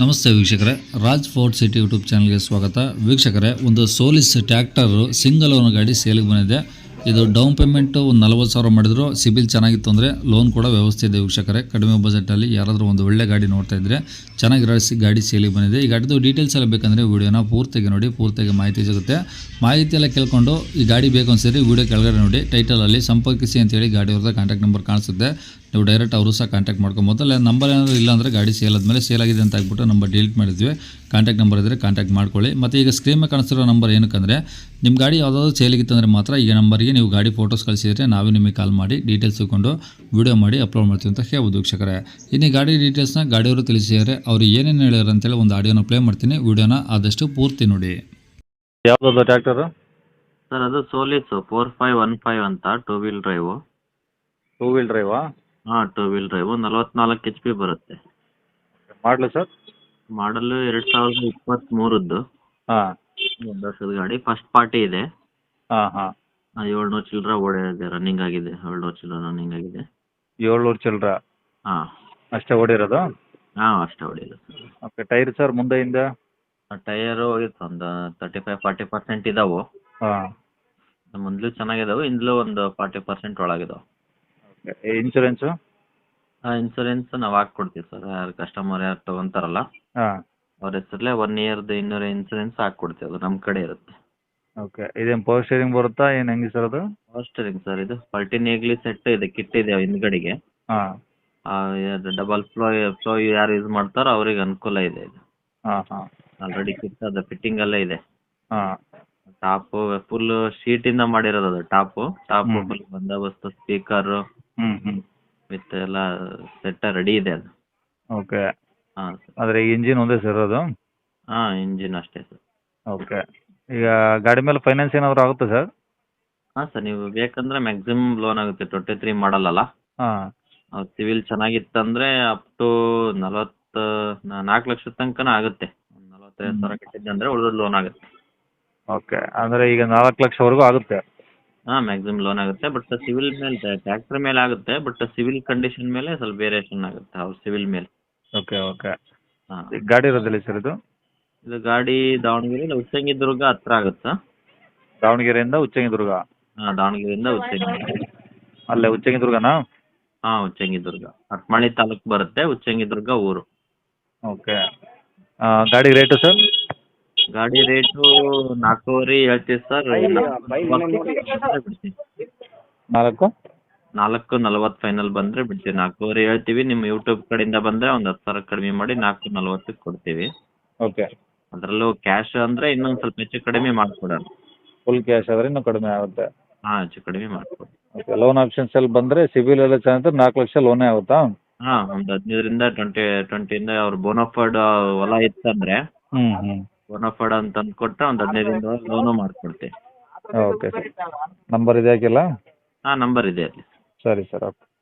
ನಮಸ್ತೆ ವೀಕ್ಷಕರೇ, Raj fort city YouTube ಚಾನಲ್ಗೆ ಸ್ವಾಗತ. ವೀಕ್ಷಕರೇ, ಒಂದು ಸೋಲಿಸ್ ಟ್ಯಾಕ್ಟರು ಸಿಂಗಲ್ ಓನ್ ಗಾಡಿ ಸೇಲಿಗೆ ಬಂದಿದೆ. ಇದು ಡೌನ್ ಪೇಮೆಂಟು ಒಂದು ನಲ್ವತ್ತು ಸಾವಿರ ಮಾಡಿದ್ರು. ಸಿಬಿಲ್ ಚೆನ್ನಾಗಿತ್ತು ಅಂದರೆ ಲೋನ್ ಕೂಡ ವ್ಯವಸ್ಥೆ ಇದೆ ವೀಕ್ಷಕರೇ. ಕಡಿಮೆ ಬಜೆಟಲ್ಲಿ ಯಾರಾದರೂ ಒಂದು ಒಳ್ಳೆ ಗಾಡಿ ನೋಡ್ತಾ ಇದ್ದರೆ ಚೆನ್ನಾಗಿರೋ ಸಿ- ಗಾಡಿ ಸೇಲಿಗೆ ಬಂದಿದೆ. ಈ ಗಾಡಿದು ಡೀಟೇಲ್ಸ್ ಎಲ್ಲ ಬೇಕಂದರೆ ವೀಡಿಯೋನ ಪೂರ್ತಿಗೆ ನೋಡಿ, ಪೂರ್ತಿಗೆ ಮಾಹಿತಿ ಸಿಗುತ್ತೆ. ಮಾಹಿತಿ ಎಲ್ಲ ಕೇಳ್ಕೊಂಡು ಈ ಗಾಡಿ ಬೇಕು ಅನ್ಸಿದ್ರೆ ವೀಡಿಯೋ ಕೆಳಗಡೆ ನೋಡಿ ಟೈಟಲಲ್ಲಿ ಸಂಪರ್ಕಿಸಿ ಅಂತೇಳಿ ಗಾಡಿ ಅವ್ರದ್ದು ಕಾಂಟ್ಯಾಕ್ಟ್ ನಂಬರ್ ಕಾಣಿಸುತ್ತೆ. ನೀವು ಡೈರೆಕ್ಟ್ ಅವರು ಸಹ ಕಾಂಟ್ಯಾಕ್ಟ್ ಮಾಡ್ಕೊಬೋದು ಅಲ್ಲ ನಂಬರ್ ಏನಾದರೂ ಇಲ್ಲ ಅಂದರೆ ಗಾಡಿ ಸೇಲ್ ಆದಮೇಲೆ ಸೇಲ್ ಆಗಿದೆ ಅಂತ ಆಗ್ಬಿಟ್ಟು ನಂಬರ್ ಡಿಲೀಟ್ ಮಾಡಿದ್ವಿ. ಕಾಂಟ್ಯಾಕ್ಟ್ ನಂಬರ್ ಇದ್ದರೆ ಕಾಂಟ್ಯಾಕ್ಟ್ ಮಾಡ್ಕೊಳ್ಳಿ. ಮತ್ತು ಈಗ ಸ್ಕ್ರೀನ್ ಮೇಲೆ ಕಾಣಿಸ್ತಿರೋ ನಂಬರ್ ಏನಕ್ಕಂದರೆ ನಿಮ್ಮ ಗಾಡಿ ಯಾವುದಾದ್ರು ಸೇಲಿಗಿತ್ತಂದರೆ ಮಾತ್ರ ಈ ನಂಬರ್ಗೆ ನೀವು ಗಾಡಿ ಫೋಟೋಸ್ ಕಳಿಸಿದರೆ ನಾವೇ ನಿಮಗೆ ಕಾಲ್ ಮಾಡಿ ಡೀಟೇಲ್ಸ್ ತಗೊಂಡು ವಿಡಿಯೋ ಮಾಡಿ ಅಪ್ಲೋಡ್ ಮಾಡ್ತೀವಿ ಅಂತ ಹೇಳ್ಬೋದು ವೀಕ್ಷಕರೇ. ಇನ್ನು ಗಾಡಿ ಡೀಟೇಲ್ಸ್ನ ಗಾಡಿಯವರು ತಿಳಿಸಿದರೆ ಅವರು ಏನೇನು ಹೇಳ್ಯಾರ ಅಂತೇಳಿ ಒಂದು ಆಡಿಯೋನ ಪ್ಲೇ ಮಾಡ್ತೀನಿ. ವಿಡಿಯೋನ ಆದಷ್ಟು ಪೂರ್ತಿ ನೋಡಿ. ಯಾವುದಾದ್ರು ಟ್ರ್ಯಾಕ್ಟರು ಸರ್ ಅದು Solis four five one five ಅಂತ two wheel drive two wheel ಡ್ರೈವಾ ಹಾಂ ಟೂ ವೀಲ್ ಡ್ರೈವ್ ನಲವತ್ನಾಲ್ಕು ಎಚ್ ಪಿ ಬರುತ್ತೆ. ಮಾಡಲು ಸರ್? ಮಾಡಲು ಎರಡು ಸಾವಿರದ ಇಪ್ಪತ್ತ್ಮೂರದ್ದು ಹಾಂ. ಒಂದು ವರ್ಷದ ಗಾಡಿ. ಫಸ್ಟ್ ಪಾರ್ಟಿ ಇದೆ. ಹಾಂ ಹಾಂ. ಏಳ್ನೂರು ಚಿಲ್ಲರ ಓಡಿದೆ ರನ್ನಿಂಗ್ ಆಗಿದೆ. ಏಳ್ನೂರ್ ಚಿಲ್ಲರ ರನ್ನಿಂಗ್ ಆಗಿದೆ. ಏಳ್ನೂರ್ ಚಿಲ್ಲರ ಹಾ. ಅಷ್ಟೇ ಓಡಿರೋದು? ಹಾ ಅಷ್ಟೇ ಹೊಡಿಯೋದು ಓಕೆ ಟೈರ್ ಸರ್ ಮುಂದೆಯಿಂದ? ಟೈರು ಹೋಗಿತ್ತು ಒಂದು ತರ್ಟಿ ಫೈವ್ ಫಾರ್ಟಿ ಪರ್ಸೆಂಟ್ ಇದಾವೆ. ಹಾಂ. ಮುಂದಲೂ ಚೆನ್ನಾಗಿದಾವೆ ಇಂದ್ಲು ಒಂದು ಫಾರ್ಟಿ ಪರ್ಸೆಂಟ್ ಒಳಗಿದಾವೆ. ಓಕೆ ಇನ್ಶೂರೆನ್ಸು ಹಾಂ ಇನ್ಸೂರೆನ್ಸ್ ನಾವು ಹಾಕ್ಕೊಡ್ತೀವಿ ಸರ್ ಯಾರು ಕಸ್ಟಮರ್ ಯಾರು ತೊಗೊಂತಾರಲ್ಲ ಹಾ. ಅವ್ರ ಹೆಸರಲ್ಲೇ ಒನ್ ಇಯರ್ದು ಇನ್ನೂರು ಇನ್ಸೂರೆನ್ಸ್ ಹಾಕ್ಕೊಡ್ತೀವಿ ಅದು ನಮ್ಮ ಕಡೆ ಇರುತ್ತೆ. ಓಕೆ ಇದೇನು ಪವರ್ ಸ್ಟೇರಿಂಗ್ ಬರುತ್ತಾ? ಏನು ಹೆಂಗೆ ಸರ್ ಅದು? ಫಸ್ಟರಿಂಗ್ ಸರ್ ಇದು ಪಲ್ಟಿನೇಗ್ಲಿ ಸೆಟ್ ಇದೆ ಕಿಟ್ ಇದೆ ಹಿಂದ್ಗಡೆಗೆ. ಹಾಂ. ಡಬಲ್ ಫ್ಲೋ ಫ್ಲೋ ಯಾರು ಯೂಸ್ ಮಾಡ್ತಾರೋ ಅವ್ರಿಗೆ ಅನುಕೂಲ ಇದೆ ಇದು. ಹಾಂ ಹಾಂ. ಆಲ್ರೆಡಿ ಕಿಟ್ ಅದು ಫಿಟ್ಟಿಂಗ್ ಅಲ್ಲೇ ಇದೆ. ಹಾಂ. ಟಾಪ್ ಫುಲ್ ಇಂದ ಮಾಡಿರೋದು ಅದು ಟಾಪ್ ಟಾಪ್ ಬಂದೋಬಸ್ತ್ ಫುಲ್ ಬಂದೋಬಸ್ತು ಸ್ಪೀಕರ್ ಹ್ಞೂ ಹ್ಞೂ ವಿತ್ ಎಲ್ಲ ಸೆಟ್ ರೆಡಿ ಇದೆ ಅದು. ಓಕೆ ಹಾಂ ಆದರೆ ಇಂಜಿನ್ ಒಂದೇ ಸರ್ ಅದು? ಹಾಂ ಇಂಜಿನ್ ಅಷ್ಟೇ ಸರ್ ಓಕೆ ಈಗ ಗಾಡಿ ಮೇಲೆ ಫೈನಾನ್ಸ್ ಏನಾದರೂ ಆಗುತ್ತಾ ಸರ್ ಹಾಂ ಸರ್ ನೀವು ಬೇಕಂದ್ರೆ ಮ್ಯಾಕ್ಸಿಮಮ್ ಲೋನ್ ಆಗುತ್ತೆ. ಟ್ವೆಂಟಿ ತ್ರೀ ಮಾಡಲ್ಲ ಹಾಂ. ಸಿವಿಲ್ ಚೆನ್ನಾಗಿತ್ತಂದ್ರೆ ಅಪ್ ಟು ನಲವತ್ತು ನಾಲ್ಕು ಲಕ್ಷದ ತನಕನೂ ಆಗುತ್ತೆ. ನಲವತ್ತೈದು ಸಾವಿರ ಕಟ್ಟಿದ್ದೆ ಅಂದರೆ ಉಳಿದ ಲೋನ್ ಆಗುತ್ತೆ. ಓಕೆ ಅಂದರೆ ಈಗ ನಾಲ್ಕು ಲಕ್ಷವರೆಗೂ ಆಗುತ್ತೆ. ಹಾಂ ಮ್ಯಾಕ್ಸಿಮಮ್ ಲೋನ್ ಆಗುತ್ತೆ. ಬಟ್ ಸಿವಿಲ್ ಮೇಲೆ ಟ್ಯಾಕ್ಟ್ರ್ ಮೇಲೆ ಆಗುತ್ತೆ. ಬಟ್ ಸಿವಿಲ್ ಕಂಡೀಷನ್ ಮೇಲೆ ಸ್ವಲ್ಪ ವೇರಿಯೇಷನ್ ಆಗುತ್ತೆ. ಅವ್ರ ಸಿವಿಲ್ ಮೇಲೆ. ಓಕೆ ಓಕೆ ಹಾಂ. ಗಾಡಿ ಇರೋದಿಲ್ಲ ಸರ್ ಇದು? ಇದು ಗಾಡಿ ದಾವಣಗೆರೆ ಇಲ್ಲ ಉಚ್ಚಂಗಿ ದುರ್ಗ ಹತ್ರ ಆಗುತ್ತಾ? ದಾವಣಗೆರೆಯಿಂದ ಉಚ್ಚಂಗಿ ದುರ್ಗ ಹಾಂ ದಾವಣಗೆರೆಯಿಂದ ಉಚ್ಚಂಗಿ ಅಲ್ಲೇ ಉಚ್ಚಂಗಿ ದುರ್ಗನಾ ಹಾಂ ಉಚ್ಚಂಗಿ ದುರ್ಗ ಹಟ್ಮಾಳಿ ತಾಲೂಕು ಬರುತ್ತೆ ಉಚ್ಚಂಗಿ ದುರ್ಗ ಊರು. ಓಕೆ. ಗಾಡಿ ರೇಟು ಸರ್? ಗಾಡಿ ರೇಟು ನಾಲ್ಕೂವರೆ ಹೇಳ್ತೀವಿ ಸರ್. ನಾಲ್ಕು? ನಾಲ್ಕು ನಲವತ್ತು ಫೈನಲ್ ಬಂದ್ರೆ ಬಿಡ್ತೀವಿ. ನಾಲ್ಕೂವರೆ ಹೇಳ್ತೀವಿ. ನಿಮ್ಮ ಯೂಟ್ಯೂಬ್ ಕಡೆಯಿಂದ ಬಂದ್ರೆ ಒಂದು ಹತ್ತು ಸಾವಿರ ಕಡಿಮೆ ಮಾಡಿ ನಾಲ್ಕು ನಲವತ್ತಕ್ಕೆ ಕೊಡ್ತೀವಿ. ಓಕೆ. ಅದರಲ್ಲೂ ಕ್ಯಾಶ್ ಅಂದ್ರೆ ಇನ್ನೊಂದ್ ಸ್ವಲ್ಪ ಹೆಚ್ಚು ಕಡಿಮೆ ಮಾಡ್ಕೊಡೋಣ. ಫುಲ್ ಕ್ಯಾಶ್ ಆದರೆ ಇನ್ನೂ ಕಡಿಮೆ ಆಗುತ್ತೆ. ಹಾ ಹೆಚ್ಚು ಕಡಿಮೆ ಮಾಡಿಕೊಡಿ. ಓಕೆ ಲೋನ್ ಆಪ್ಷನ್ಸ್ ಅಲ್ಲಿ ಬಂದ್ರೆ ಸಿವಿಲ್ ಎಲ್ಲ ಚೆನ್ನಾಗಿದ್ರೆ ನಾಲ್ಕು ಲಕ್ಷ ಲೋನೇ ಆಗುತ್ತಾ? ಹಾ ಒಂದು ಹದಿನೈದರಿಂದ ಟ್ವೆಂಟಿ ಟ್ವೆಂಟಿಯಿಂದ ಅವ್ರ ಬೋನಫರ್ಡ್ ಹೊಲ ಇತ್ತಂದರೆ ಹ್ಞೂ ಹ್ಞೂ ಬೋನೋಫೈಡ್ ಅಂತ ಅಂದ್ಕೊಟ್ರೆ ಒಂದು ಹದಿನೈದರಿಂದ ಲೋನು ಮಾಡ್ಕೊಡ್ತೀವಿ. ಓಕೆ ಸರ್ ನಂಬರ್ ಇದೆ ಹಾಕಿಲ್ಲ ಹಾ ನಂಬರ್ ಇದೆ ಅಲ್ಲಿ. ಸರಿ ಸರ್ ಓಕೆ